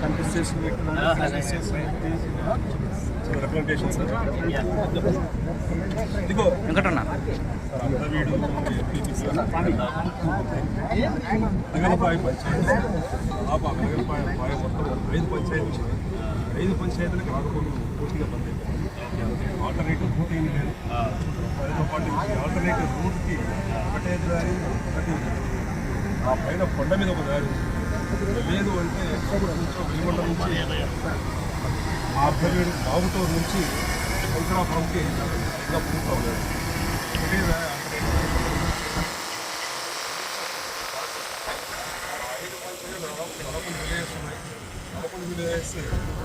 Contest చేసిన representation sir ఇదిగో వెంకటన్న వీడు నగరపాయ పంచాయతీ. ఆప నగరపాయ పాయ మొత్తం ఐదు పంచాయతీలు ఐదు పంచాయతీలకు రాకపోవడం పూర్తిగా బంద్ అయిపోయింది ఆల్టర్నేటివ్ ఏమి లేదు. దానితో పాటు ఆల్టర్నేటివ్ రూట్కి ఒకటే దారి ఒకటి ఆ పైన కొండ మీద ఒక దారి లేదు అంటే కొంచెం వెలుగొండ నుంచి ఆర్ధవీడు బాబుటూరు నుంచి శంకరాపురంకి ఇంకా పూర్తి అవ్వలేదు పదకొండు విలేజెస్ ఉన్నాయి పదకొండు విలేజెస్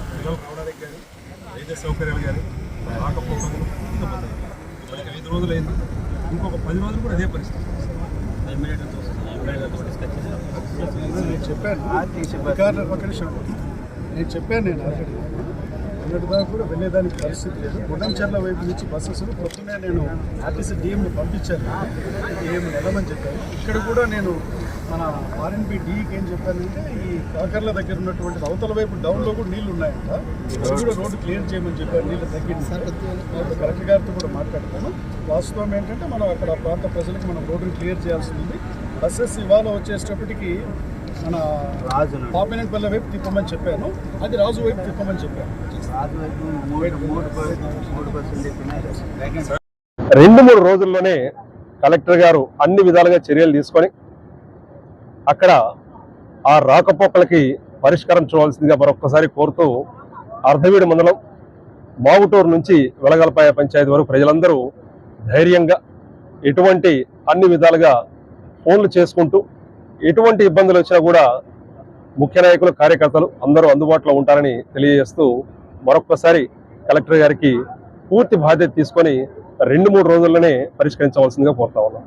పిల్లలు కావడానికి కానీ వైద్య సౌకర్యాలు కానీ రాకపోవడం ఇంకా ఇప్పటికి ఐదు రోజులు అయింది ఇంకొక పది రోజులు కూడా అదే పరిస్థితి నేను చెప్పాను అధికారులు నిమిషం. నేను చెప్పాను నేను ఆల్రెడీ. నిన్నటి దాకా కూడా వెళ్ళేదానికి పరిస్థితి లేదు. గుడ్డంచర్ల వైపు నుంచి బస్సెస్ పొద్దున్నే నేను ఆర్టీసీ డిఎంని పంపించాను. డిఎం వెళ్ళమని చెప్పాను ఇక్కడ కూడా నేను మన ఆర్ఎన్బి డికి ఏం చెప్పానంటే ఈ కాకర్ల దగ్గర ఉన్నటువంటి అవతల వైపు డౌన్లో కూడా నీళ్ళు ఉన్నాయంట. అది కూడా రోడ్డు క్లియర్ చేయమని చెప్పాను నీళ్ళు తగ్గింది. నేను కలెక్టర్ గారితో కూడా మాట్లాడతాను. వాస్తవం ఏంటంటే మనం అక్కడ ప్రాంత ప్రజలకు మనం రోడ్డుని క్లియర్ చేయాల్సి ఉంది. బస్సెస్ ఇవాళ వచ్చేటప్పటికి మన పాపినపల్లి వైపు తిప్పమని చెప్పాను. అది రాజు వైపు తిప్పమని చెప్పాను. రెండు మూడు రోజుల్లోనే కలెక్టర్ గారు అన్ని విధాలుగా చర్యలు తీసుకొని అక్కడ ఆ రాకపోకలకి పరిష్కారం చూడాల్సిందిగా మరొక్కసారి కోరుతూ అర్ధవీడు మండలం మాగుటూరు నుంచి వెలగలపాయ పంచాయతీ వరకు ప్రజలందరూ ధైర్యంగా ఎటువంటి అన్ని విధాలుగా ఫోన్లు చేసుకుంటూ ఎటువంటి ఇబ్బందులు వచ్చినా కూడా ముఖ్య నాయకులు కార్యకర్తలు అందరూ అందుబాటులో ఉంటారని తెలియజేస్తూ మరొక్కసారి కలెక్టర్ గారికి పూర్తి బాధ్యత తీసుకొని రెండు మూడు రోజుల్లోనే పరిష్కరించవలసిందిగా కోరుతా ఉన్నాం.